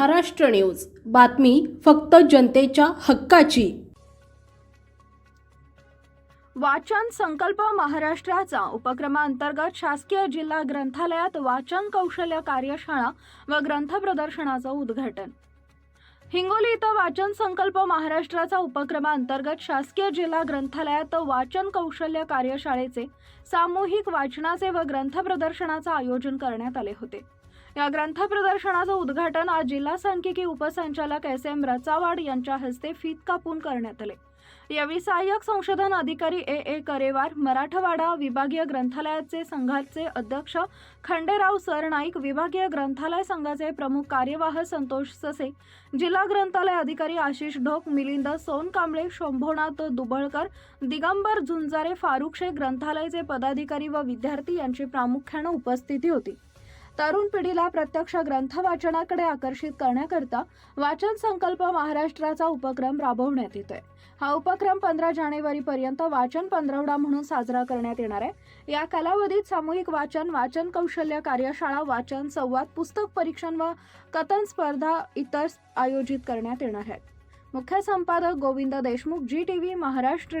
Maharashtra news. बातमी फक्त जनतेच्या हक्काची. वाचन संकल्प महाराष्ट्राचा उपक्रमांतर्गत शासकीय जिल्हा ग्रंथालयात वाचन कौशल्य कार्यशाळा व ग्रंथ प्रदर्शनाचं उद्घाटन. हिंगोली इथं वाचन संकल्प महाराष्ट्राचा उपक्रमांतर्गत शासकीय जिल्हा ग्रंथालयात वाचन कौशल्य कार्यशाळेचे सामूहिक वाचनाचे व ग्रंथ प्रदर्शनाचं आयोजन करण्यात आले होते. या ग्रंथ प्रदर्शनाचं उद्घाटन आज जिल्हा सांख्यिकी उपसंचालक एस एम रचावाड यांच्या हस्ते फीत कापून करण्यात आले. यावेळी सहाय्यक संशोधन अधिकारी ए ए करेवार मराठवाडा विभागीय ग्रंथालयाचे संघाचे अध्यक्ष खंडेराव सरनाईक विभागीय ग्रंथालय संघाचे प्रमुख कार्यवाह संतोष ससे जिल्हा ग्रंथालय अधिकारी आशिष ढोक मिलिंद सोनकांबळे शंभोनाथ दुबळकर दिगंबर झुंजारे फारुक शेख ग्रंथालयाचे पदाधिकारी व विद्यार्थी यांची प्रामुख्यानं उपस्थिती होती. तरुण पिढीला प्रत्यक्ष ग्रंथ वाचनाकडे आकर्षित करण्याकरता वाचन संकल्प महाराष्ट्राचा उपक्रम राबवण्यात येतोय. हा उपक्रम पंधरा जानेवारी पर्यंत वाचन पंधरवडा म्हणून साजरा करण्यात येणार आहे. या कालावधीत सामूहिक वाचन वाचन कौशल्य कार्यशाळा वाचन संवाद पुस्तक परीक्षण व कथन स्पर्धा इतर आयोजित करण्यात येणार आहेत. मुख्य संपादक Govind Deshmukh G T V Maharashtra